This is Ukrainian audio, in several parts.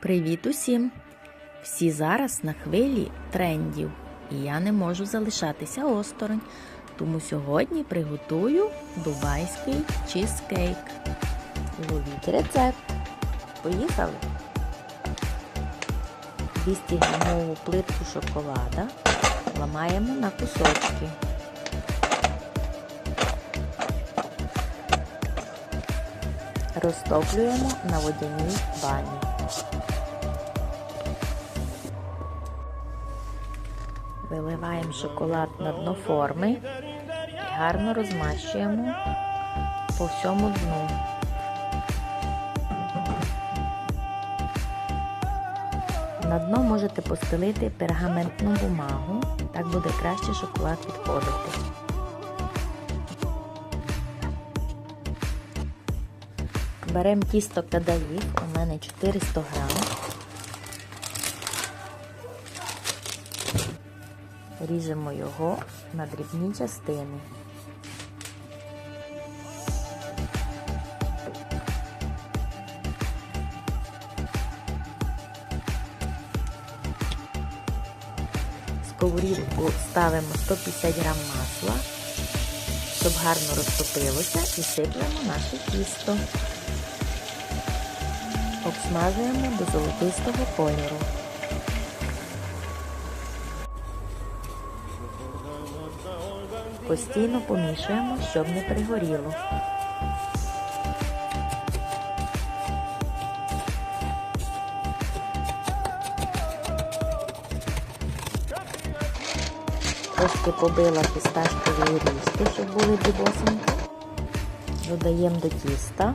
Привіт усім! Всі зараз на хвилі трендів, і я не можу залишатися осторонь. Тому сьогодні приготую дубайський чизкейк. Ловіть рецепт. Поїхали! 200 грамову плитку шоколада ламаємо на кусочки. Розтоплюємо на водяній бані. Виливаємо шоколад на дно форми і гарно розмащуємо по всьому дну. На дно можете постелити пергаментну бумагу, так буде краще шоколад відходити. Беремо тісто кадаїв, у мене 400 грам. Ріжемо його на дрібні частини. Сковорідку ставимо 150 грам масла, щоб гарно розтопилося і сиплемо наше тісто. Обсмажуємо до золотистого кольору. Постійно помішуємо, щоб не пригоріло. Трошки побила фісташкові орішки, щоб були бібосенькі. Додаємо до тіста.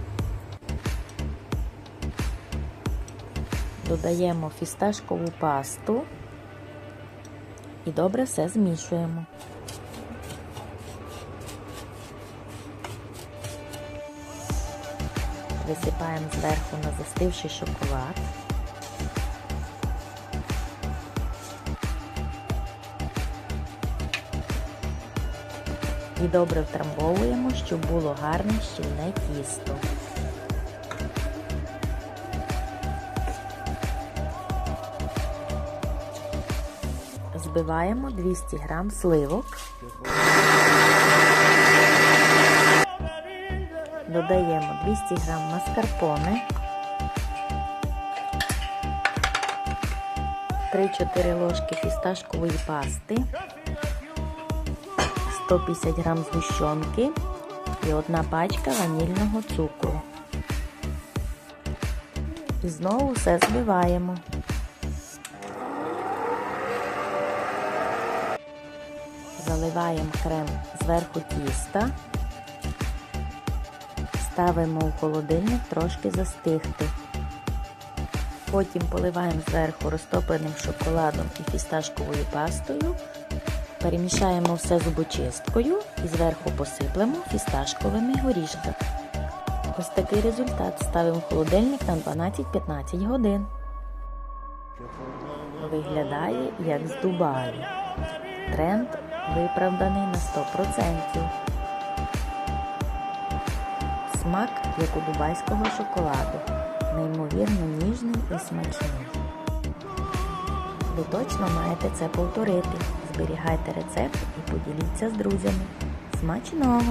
Додаємо фісташкову пасту і добре все змішуємо. Висипаємо зверху на застивший шоколад. І добре втрамбовуємо, щоб було гарне щільне тісто. Збиваємо 200 грам сливок. Додаємо 200 грам маскарпоне, 3-4 ложки фісташкової пасти, 150 грам згущенки і одна пачка ванільного цукру. І знову все збиваємо. Заливаємо крем зверху тіста. Ставимо в холодильник трошки застигти. Потім поливаємо зверху розтопленим шоколадом і фісташковою пастою. Перемішаємо все зубочисткою і зверху посиплемо фісташковими горішками. Ось такий результат ставимо в холодильник на 12-15 годин. Виглядає як з Дубаю. Тренд виправданий на 100%. Смак, як у дубайського шоколаду, неймовірно ніжний і смачний. Ви точно маєте це повторити. Зберігайте рецепт і поділіться з друзями. Смачного!